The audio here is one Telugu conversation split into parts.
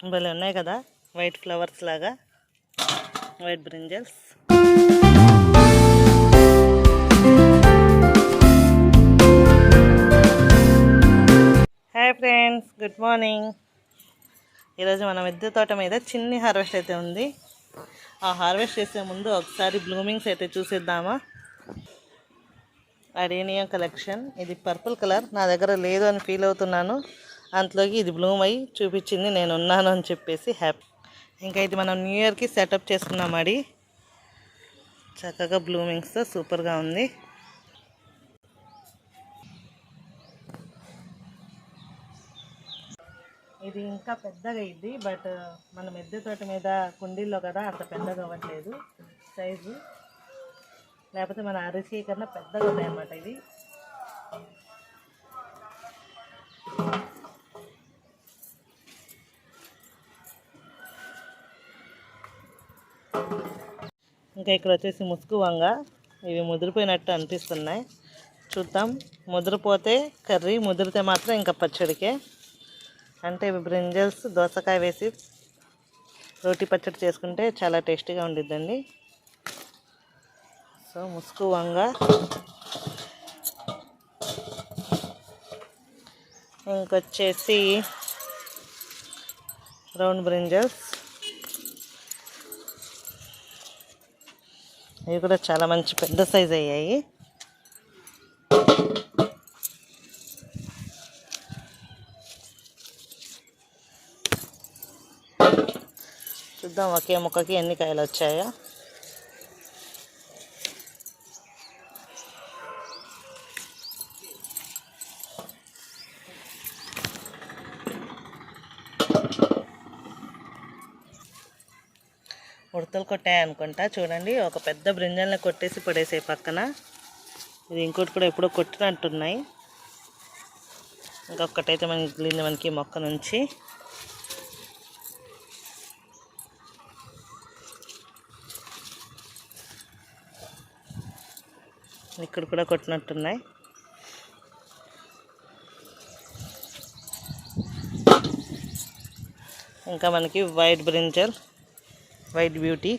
భలే ఉన్నాయి కదా? వైట్ ఫ్లవర్స్ లాగా. White brinjals hi friends good morning ఈరోజు మన మిద్దె తోట మీద చిన్ని హార్వెస్ట్ అయితే ఉంది. ఆ హార్వెస్ట్ చేసే ముందు ఒకసారి బ్లూమింగ్స్ అయితే చూసేద్దామా? అడేనియం కలెక్షన్ ఇది పర్పుల్ కలర్ నా దగ్గర లేదు అని ఫీల్ అవుతున్నాను. అంతలోకి ఇది బ్లూమ్ అయ్యి చూపించింది నేను ఉన్నాను అని చెప్పేసి హ్యాపీ. ఇంకా ఇది మనం న్యూ ఇయర్కి సెటప్ చేసుకున్నాం అడి. చక్కగా బ్లూమింగ్స్తో సూపర్గా ఉంది. ఇది ఇంకా పెద్దగా ఇది బట్ మన మెద్దె తోట మీద కుండీల్లో కదా అంత పెద్దగా అవ్వట్లేదు సైజు. లేకపోతే మన అరిసి కన్నా పెద్దగా ఉన్నాయన్నమాట ఇది. ఇంకా ఇక్కడ వచ్చేసి ముసుగు వంగ. ఇవి ముదిరిపోయినట్టు అనిపిస్తున్నాయి. చూద్దాం. ముదిరిపోతే కర్రీ ముదిరితే మాత్రం ఇంకా పచ్చడికే. అంటే ఇవి బ్రింజల్స్ దోసకాయ వేసి రోటి పచ్చడి చేసుకుంటే చాలా టేస్టీగా ఉండిద్దండి. సో ముసుగు వంగ. ఇంకొచ్చేసి రౌండ్ బ్రింజల్స్. ఇవి కూడా చాలా మంచి పెద్ద సైజ్ అయ్యాయి. చూద్దాం ఒకే ముక్కకి ఎన్ని కాయలు వచ్చాయో. ఉడతలు కొట్టాయి అనుకుంటా. చూడండి ఒక పెద్ద బ్రింజల్ని కొట్టేసి పడేసే పక్కన. ఇది ఇంకోటి కూడా ఎప్పుడో కొట్టినట్టున్నాయి. ఇంకొకటైతే మనకి మిగిలింది మనకి మొక్క నుంచి. ఇక్కడ కూడా కొట్టినట్టున్నాయి. ఇంకా మనకి వైట్ బ్రింజల్. వైట్ బ్యూటీ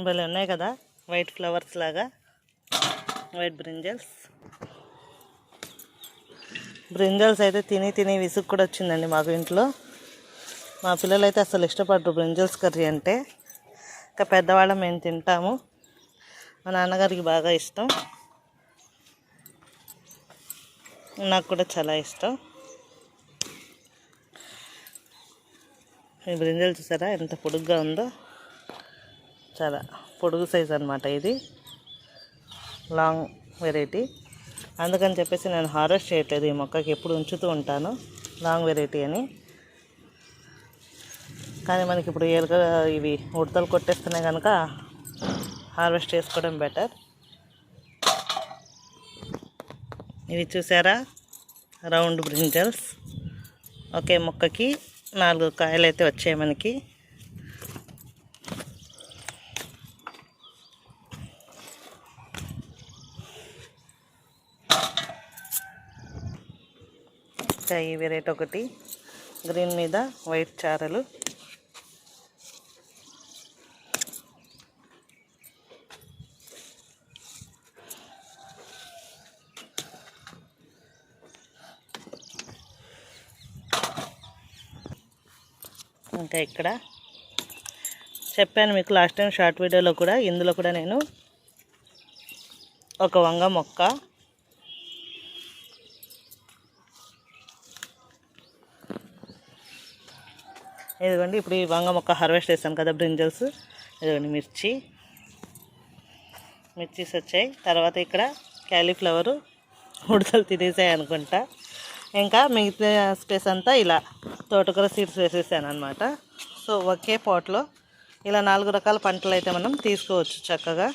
భలే ఉన్నాయి కదా వైట్ ఫ్లవర్స్ లాగా వైట్ బ్రింజల్స్ బ్రింజల్స్ అయితే తిని తిని విసుగు కూడా వచ్చిందండి మాకు ఇంట్లో. మా పిల్లలు అయితే అసలు ఇష్టపడరు బ్రింజల్స్ కర్రీ అంటే. ఇంకా పెద్దవాళ్ళం మేము తింటాము. మా నాన్నగారికి బాగా ఇష్టం. నాకు కూడా చాలా ఇష్టం. ఈ బ్రింజల్ చూసారా? ఎంత పొడుగ్గా ఉందో. చాలా పొడుగు సైజ్ అనమాట ఇది. Long variety. అందుకని చెప్పేసి నేను హార్వెస్ట్ చేయట్లేదు ఈ మొక్కకి. ఎప్పుడు ఉంచుతూ ఉంటాను. లాంగ్ వెరైటీ అని. కానీ మనకి ఇప్పుడు ఏలుగా ఇవి ఉడతలు కొట్టేస్తున్నాయి కనుక హార్వెస్ట్ చేసుకోవడం బెటర్. ఇవి చూసారా? Round brinjals. ఒకే మొక్కకి నాలుగు కాయలు అయితే వచ్చాయి మనకి. ఇంకా ఈ వెరైటీ ఒకటి. గ్రీన్ మీద వైట్ చారలు. ఇంకా ఇక్కడ చెప్పాను మీకు లాస్ట్ టైం షార్ట్ వీడియోలో కూడా ఇందులో కూడా నేను ఒక వంగ మొక్క ఇదిగోండి ఇప్పుడు ఈ వంగ మొక్క హార్వెస్ట్ చేస్తాను కదా బ్రింజల్స్ ఇదిగోండి మిర్చి. మిర్చీస్ వచ్చాయి. తర్వాత ఇక్కడ క్యాలీఫ్లవరు ఉడతలు తినేసాయి అనుకుంటా. ఇంకా మిగతా స్పేస్ అంతా ఇలా తోటకూర సీడ్స్ వేసేసాను అనమాట సో ఒకే పాట్లో ఇలా నాలుగు రకాల పంటలు అయితే మనం తీసుకోవచ్చు చక్కగా.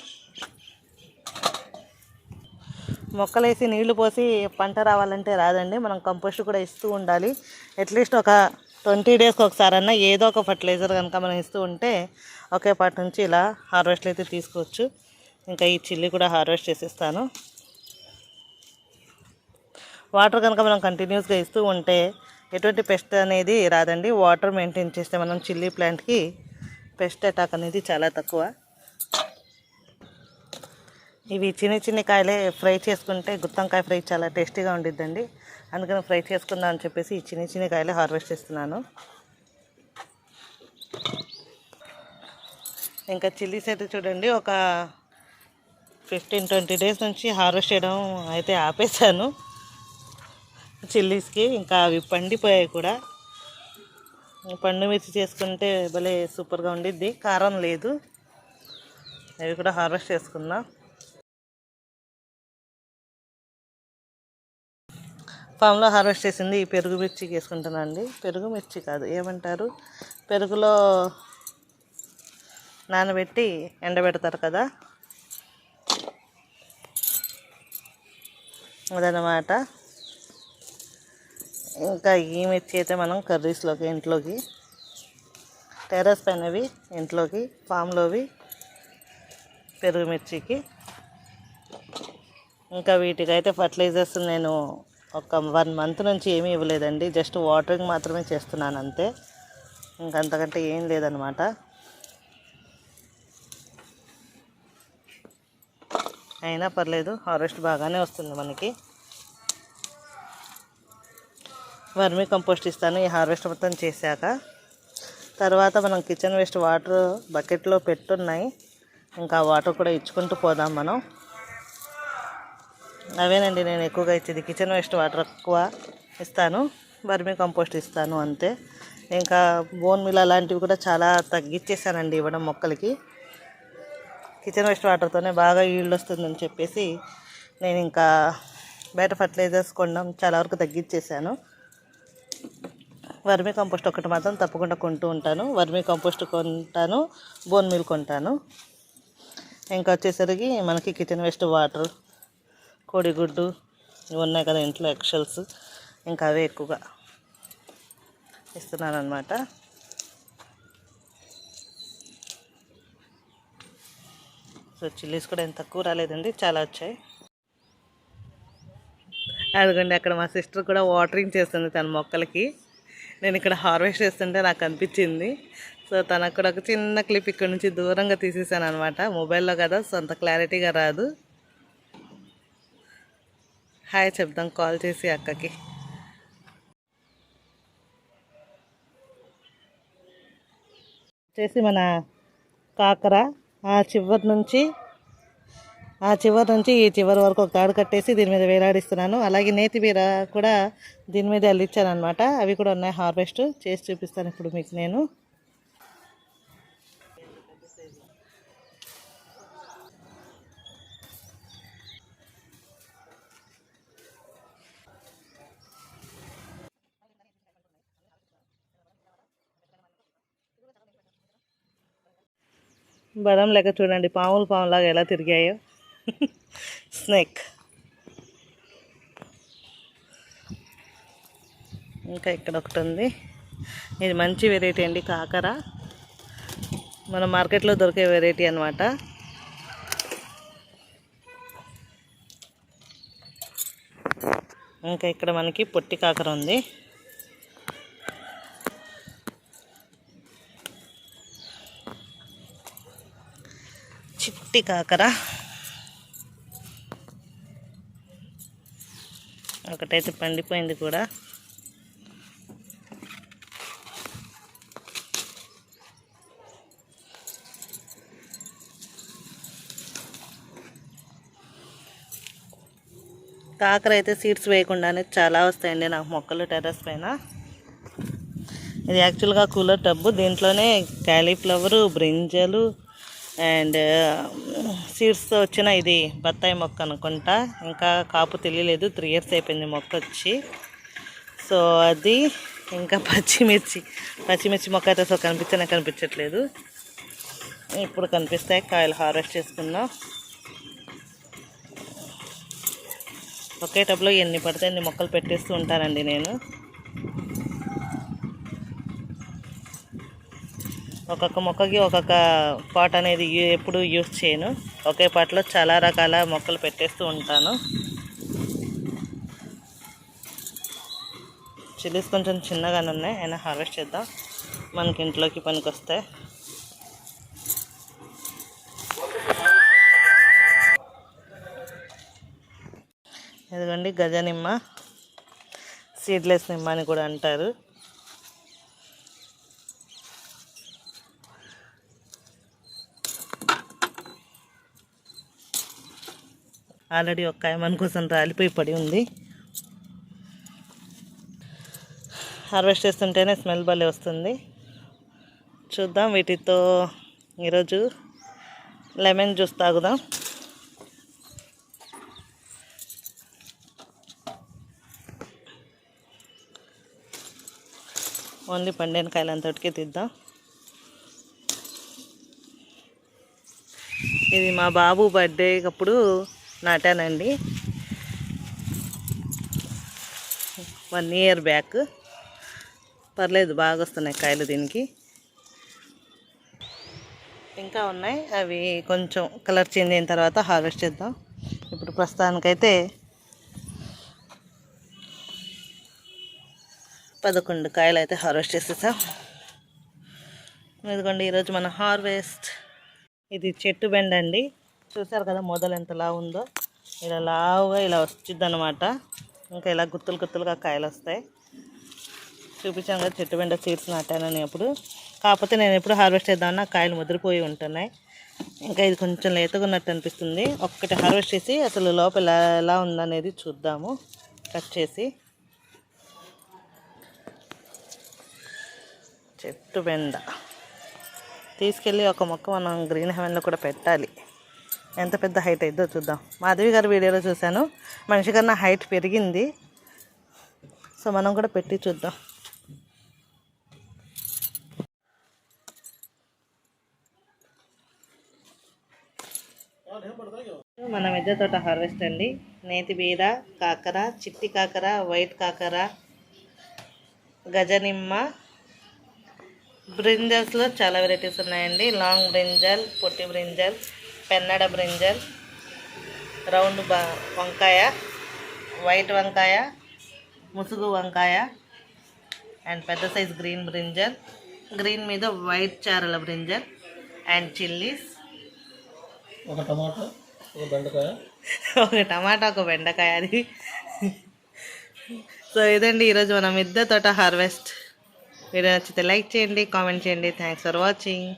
మొక్కలేసి నీళ్ళు పోసి పంట రావాలంటే రాదండి మనం కంపోస్ట్ కూడా ఇస్తూ ఉండాలి. అట్లీస్ట్ ఒక ట్వంటీ డేస్కి ఒకసారి అన్నా ఏదో ఒక ఫర్టిలైజర్ కనుక మనం ఇస్తూ ఉంటే ఒకేపాటి నుంచి ఇలా హార్వెస్ట్లు అయితే తీసుకోవచ్చు. ఇంకా ఈ చిల్లీ కూడా హార్వెస్ట్ చేసేస్తాను. వాటర్ కనుక మనం కంటిన్యూస్గా ఇస్తూ ఉంటే ఎటువంటి పెస్ట్ అనేది రాదండి. వాటర్ మెయింటైన్ చేస్తే మనం చిల్లీ ప్లాంట్కి పెస్ట్ అటాక్ అనేది చాలా తక్కువ. ఇవి చిన్న చిన్న కాయలే ఫ్రై చేసుకుంటే గుత్తంకాయ ఫ్రై చాలా టేస్టీగా ఉండిద్దండి. అందుకని ఫ్రై చేసుకుందాం అని చెప్పేసి ఈ చిన్న చిన్న కాయలు హార్వెస్ట్ చేస్తున్నాను. ఇంకా చిల్లీస్ అయితే చూడండి ఒక ఫిఫ్టీన్ ట్వంటీ డేస్ నుంచి హార్వెస్ట్ చేయడం అయితే ఆపేశాను. చిల్లీస్కి ఇంకా అవి పండిపోయాయి కూడా. పండు మిర్చి చేసుకుంటే భలే సూపర్గా ఉండిద్ది. కారం లేదు. అవి కూడా హార్వెస్ట్ చేసుకుందాం. ఫామ్లో హార్వెస్ట్ చేసింది ఈ పెరుగు మిర్చికి వేసుకుంటున్నాను అండి పెరుగు మిర్చి కాదు ఏమంటారు? పెరుగులో నానబెట్టి ఎండబెడతారు కదా? అదనమాట ఇంకా ఈ మిర్చి అయితే మనం కర్రీస్లోకి ఇంట్లోకి టెర్రస్ పైనవి ఇంట్లోకి ఫామ్లోవి పెరుగు మిర్చికి. ఇంకా వీటికైతే ఫర్టిలైజర్స్ నేను ఒక వన్ మంత్ నుంచి ఏమీ ఇవ్వలేదండి. జస్ట్ వాటరింగ్ మాత్రమే చేస్తున్నాను అంతే. ఇంకంతకంటే ఏం లేదనమాట అయినా పర్లేదు హార్వెస్ట్ బాగానే వస్తుంది మనకి. వర్మీ కంపోస్ట్ ఇస్తాను ఈ హార్వెస్ట్ మొత్తం చేశాక. తర్వాత మనం కిచెన్ వేస్ట్ వాటర్ బకెట్లో పెట్టున్నాయి. ఇంకా వాటర్ కూడా ఇచ్చుకుంటూ పోదాం మనం. అవేనండి నేను ఎక్కువగా ఇచ్చేది. కిచెన్ వేస్ట్ వాటర్ ఎక్కువ ఇస్తాను. వర్మీ కంపోస్ట్ ఇస్తాను అంతే. ఇంకా బోన్ మిల్ అలాంటివి కూడా చాలా తగ్గించేసానండి ఇవ్వడం మొక్కలకి. కిచెన్ వేస్ట్ వాటర్తోనే బాగా ఈల్డ్ వస్తుందని చెప్పేసి నేను ఇంకా బయట ఫర్టిలైజర్స్ కొనడం చాలా వరకు తగ్గించేసాను వర్మీ కంపోస్ట్ ఒకటి మాత్రం తప్పకుండా కొంటూ ఉంటాను. వర్మీ కంపోస్ట్ కొంటాను బోన్ మిల్ కొంటాను. ఇంకా వచ్చేసరికి మనకి కిచెన్ వేస్ట్ వాటర్ కోడిగుడ్డు ఇవి ఉన్నాయి కదా ఇంట్లో ఎక్షల్స్ ఇంకా అవే ఎక్కువగా ఇస్తున్నాను అనమాట సో చిల్లీస్ కూడా ఎంత తక్కువ రాలేదండి చాలా వచ్చాయి. అదిగోండి అక్కడ మా సిస్టర్ కూడా వాటరింగ్ చేస్తుంది తన మొక్కలకి. నేను ఇక్కడ హార్వెస్ట్ చేస్తుంటే నాకు అనిపించింది. సో తనకు కూడా ఒక చిన్న క్లిప్ ఇక్కడ నుంచి దూరంగా తీసేసాను అనమాట మొబైల్లో కదా సో అంత క్లారిటీగా రాదు. హాయ్ చెప్దాం కాల్ చేసి అక్కకి. వచ్చేసి మన కాకర ఆ చివరి నుంచి ఆ చివరి నుంచి ఈ చివరి వరకు ఒక తాడు కట్టేసి దీని మీద వేలాడిస్తున్నాను. అలాగే నేతి బీర కూడా దీని మీద అల్లిచ్చాను అనమాట అవి కూడా ఉన్నాయి హార్వెస్ట్ చేసి చూపిస్తాను ఇప్పుడు మీకు నేను. బదం లెక్క చూడండి. పాములు పాములాగా ఎలా తిరిగాయో. స్నేక్. ఇంకా ఇక్కడ ఒకటి ఉంది. ఇది మంచి వెరైటీ అండి కాకర. మన మార్కెట్లో దొరికే వెరైటీ అనమాట ఇంకా ఇక్కడ మనకి పొట్టి కాకర ఉంది. చిట్టి కాకర. ఒకటైతే పండిపోయింది కూడా. కాకర అయితే సీడ్స్ వేయకుండానే చాలా వస్తాయండి నాకు మొక్కలు టెర్రస్ పైన. ఇది యాక్చువల్గా కూలర్ టబ్బు దీంట్లోనే క్యాలీఫ్లవరు బ్రింజలు అండ్ సీడ్స్తో వచ్చిన ఇది బత్తాయి మొక్క అనుకుంటా. ఇంకా కాపు తెలియలేదు. త్రీ ఇయర్స్ అయిపోయింది మొక్క వచ్చి. సో అది ఇంకా పచ్చిమిర్చి పచ్చిమిర్చి మొక్క అయితే అసలు కనిపించనే కనిపించట్లేదు. ఇప్పుడు కనిపిస్తాయి. కాయలు హార్వెస్ట్ చేసుకుందాం. ఒకే టబ్లో ఎన్ని పడితే ఎన్ని మొక్కలు పెట్టేస్తూ ఉంటానండి నేను. ఒక్కొక్క మొక్కకి ఒక్కొక్క పాట్ అనేది ఎప్పుడు యూజ్ చేయను. ఒకే పాట్లో చాలా రకాల మొక్కలు పెట్టేస్తూ ఉంటాను. చిల్లీస్ కొంచెం చిన్నగానే ఉన్నాయి. అయినా హార్వెస్ట్ చేద్దాం. మనకి ఇంట్లోకి పనికి వస్తాయి ఇదిగోండి గజ నిమ్మ సీడ్లెస్ నిమ్మ అని కూడా అంటారు. ఆల్రెడీ ఒక కాయ కోసం రాలిపోయి పడి ఉంది. హార్వెస్ట్ చేస్తుంటేనే స్మెల్ భలే వస్తుంది. చూద్దాం వీటితో ఈరోజు లెమన్ జ్యూస్ తాగుదాం. ఓన్లీ పండిన కాయలంతటికి తీద్దాం. ఇది మా బాబు బర్త్డే అప్పుడు నాటానండి. వన్ ఇయర్ బ్యాక్ పర్లేదు బాగా వస్తున్నాయి కాయలు దీనికి. ఇంకా ఉన్నాయి. అవి కొంచెం కలర్ చేంజ్ అయిన తర్వాత హార్వెస్ట్ చేద్దాం. ఇప్పుడు ప్రస్తుతానికైతే పదకొండు కాయలు అయితే హార్వెస్ట్ చేసేసాం. ఇదిగోండి ఈరోజు మన హార్వెస్ట్. ఇది చెట్టు బెండ అండి చూసారు కదా మొదలు ఎంత ఉందో? ఇలా లావుగా ఇలా వచ్చింది అనమాట ఇంకా ఇలా గుత్తులు గుత్తులుగా కాయలు వస్తాయి. చూపించాను కదా చెట్టు బెండ సీడ్స్ నాటానని అప్పుడు కాకపోతే నేను ఎప్పుడు హార్వెస్ట్ చేద్దామన్నా కాయలు ముదిరిపోయి ఉంటున్నాయి. ఇంకా ఇది కొంచెం లేతగా ఉన్నట్టు అనిపిస్తుంది. ఒక్కటి హార్వెస్ట్ చేసి అసలు లోపల ఎలా ఉందనేది చూద్దాము. కట్ చేసి. చెట్టు బెండ. తీసుకెళ్ళి ఒక మొక్క మనం గ్రీన్ హెవెన్లో కూడా పెట్టాలి. ఎంత పెద్ద హైట్ అయిద్దో చూద్దాం. మాధవి గారి వీడియోలో చూశాను. మనిషి కన్నా హైట్ పెరిగింది. సో మనం కూడా పెట్టి చూద్దాం. మన మెద్ద తోట హార్వెస్ట్ అండి. నేతి బీర కాకర చిట్టి కాకర వైట్ కాకర గజనిమ్మ. బ్రింజల్స్లో చాలా వెరైటీస్ ఉన్నాయండి. లాంగ్ బ్రింజల్ పొట్టి బ్రింజల్ పెన్నడ బ్రింజల్ రౌండ్ వంకాయ వైట్ వంకాయ ముసుగు వంకాయ అండ్ పెద్ద సైజ్ గ్రీన్ బ్రింజల్. గ్రీన్ మీద వైట్ చారల బ్రింజల్ అండ్ చిల్లీస్. ఒక టమాటా ఒక బెండకాయ. ఒక టమాటా ఒక బెండకాయ అది. సో ఇదండి ఈరోజు మనం మిద్దె తోట హార్వెస్ట్. వీడియో నచ్చితే లైక్ చేయండి కామెంట్ చేయండి. Thanks for watching